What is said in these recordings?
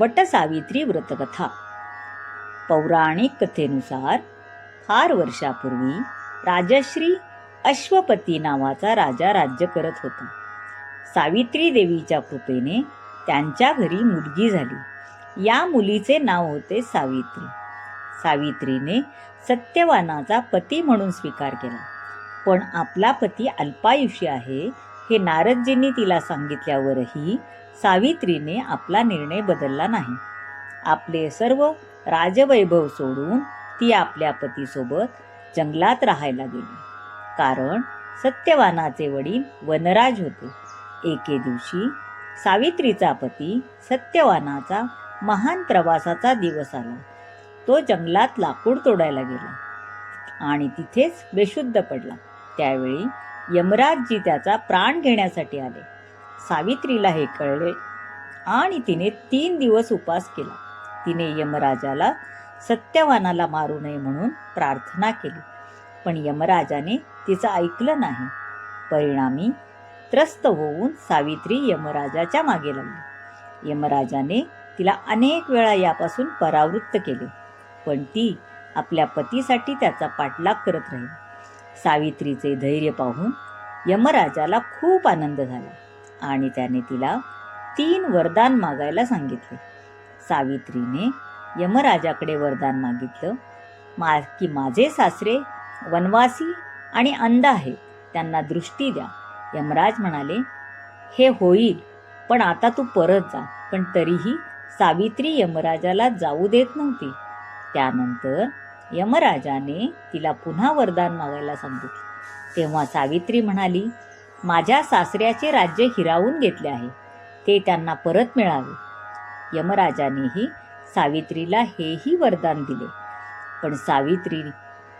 वटसावित्री व्रतकथा. पौराणिक कथेनुसार फार वर्षापूर्वी राजश्री अश्वपती नावाचा राजा राज्य करत होता. सावित्री देवीच्या कृपेने त्यांच्या घरी मुलगी झाली. या मुलीचे नाव होते सावित्री. सावित्रीने सत्यवानाचा पती म्हणून स्वीकार केला. पण आपला पती अल्पायुषी आहे हे नारदजींनी तिला सांगितल्यावरही सावित्रीने आपला निर्णय बदलला नाही. आपले सर्व राजवैभव सोडून ती आपल्या पतीसोबत जंगलात राहायला गेली. कारण सत्यवानाचे वडील वनराज होते. एके दिवशी सावित्रीचा पती सत्यवानाचा महान प्रवासाचा दिवस आला. तो जंगलात लाकूड तोडायला गेला आणि तिथेच बेशुद्ध पडला. त्यावेळी यमराजजी त्याचा प्राण घेण्यासाठी आले. सावित्रीला हे कळले आणि तिने तीन दिवस उपास केला. तिने यमराजाला सत्यवानाला मारू नये म्हणून प्रार्थना केली. पण यमराजाने तिचं ऐकलं नाही. परिणामी त्रस्त होऊन सावित्री यमराजाच्या मागे लागली. यमराजाने तिला अनेक वेळा यापासून परावृत्त केले पण ती आपल्या पतीसाठी त्याचा पाठलाग करत राहिली. सावित्रीचे धैर्य पाहून यमराजाला खूप आनंद झाला आणि त्याने तिला तीन वरदान मागायला सांगितले. सावित्रीने यमराजाकडे वरदान मागितलं मा की माझे सासरे वनवासी आणि अंध आहेत त्यांना दृष्टी द्या. यमराज म्हणाले हे होईल पण आता तू परत जा पण तरीही सावित्री यमराजाला जाऊ देत नव्हती. त्यानंतर यमराजाने तिला पुन्हा वरदान मागायला सांगितले. तेव्हा सावित्री म्हणाली माझ्या सासऱ्याचे राज्य हिरावून घेतले आहे. ते त्यांना परत मिळावे. यमराजानेही सावित्रीला हेही वरदान दिले. पण सावित्री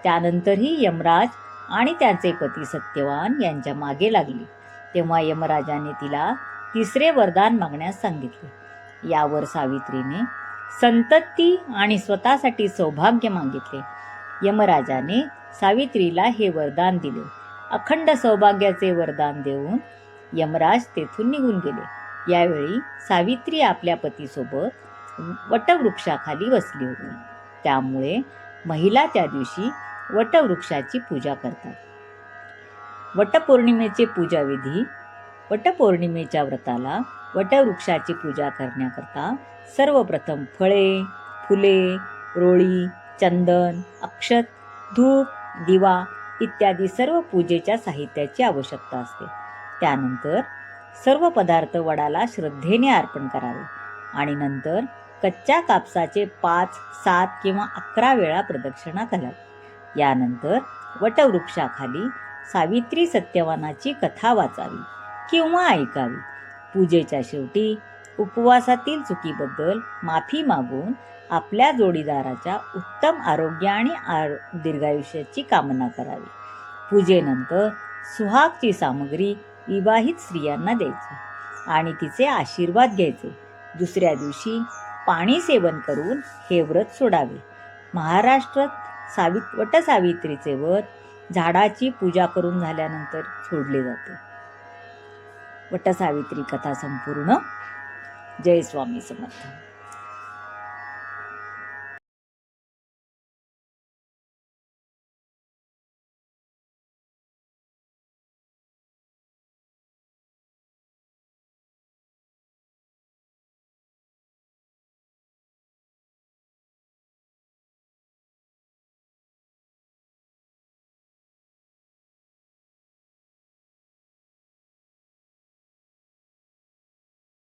त्यानंतरही यमराज आणि त्यांचे पती सत्यवान यांच्या मागे लागले. तेव्हा यमराजाने तिला तिसरे वरदान मागण्यास सांगितले. यावर सावित्रीने संतती आणि स्वतःसाठी सौभाग्य मागितले. यमराजाने सावित्रीला हे वरदान दिले. अखंड सौभाग्याचे वरदान देऊन यमराज तेथून निघून गेले. यावेळी सावित्री आपल्या पतीसोबत वटवृक्षाखाली बसली होती. त्यामुळे महिला त्या दिवशी वटवृक्षाची पूजा करतात. वटपौर्णिमेचे पूजाविधी वटपौर्णिमेच्या व्रताला वटवृक्षाची पूजा करण्याकरता सर्वप्रथम फळे फुले रोळी चंदन अक्षत धूप दिवा इत्यादी सर्व पूजेच्या साहित्याची आवश्यकता असते. त्यानंतर सर्व पदार्थ वडाला श्रद्धेने अर्पण करावे आणि नंतर कच्च्या कापसाचे पाच सात किंवा अकरा वेळा प्रदक्षिणा घालावी. यानंतर वटवृक्षाखाली सावित्री सत्यवानाची कथा वाचावी. किंवा ऐकावी. पूजेच्या शेवटी उपवासातील चुकीबद्दल माफी मागून आपल्या जोडीदाराच्या उत्तम आरोग्य आणि आर दीर्घायुष्याची कामना करावी. पूजेनंतर सुहागची सामग्री विवाहित स्त्रियांना द्यायची आणि तिचे आशीर्वाद घ्यायचे. दुसऱ्या दिवशी पाणी सेवन करून हे व्रत सोडावे. महाराष्ट्रात सावि वटसावित्रीचे व्रत झाडाची पूजा करून झाल्यानंतर सोडले जाते. वटसावित्री कथा संपूर्ण. जय स्वामी समर्थ.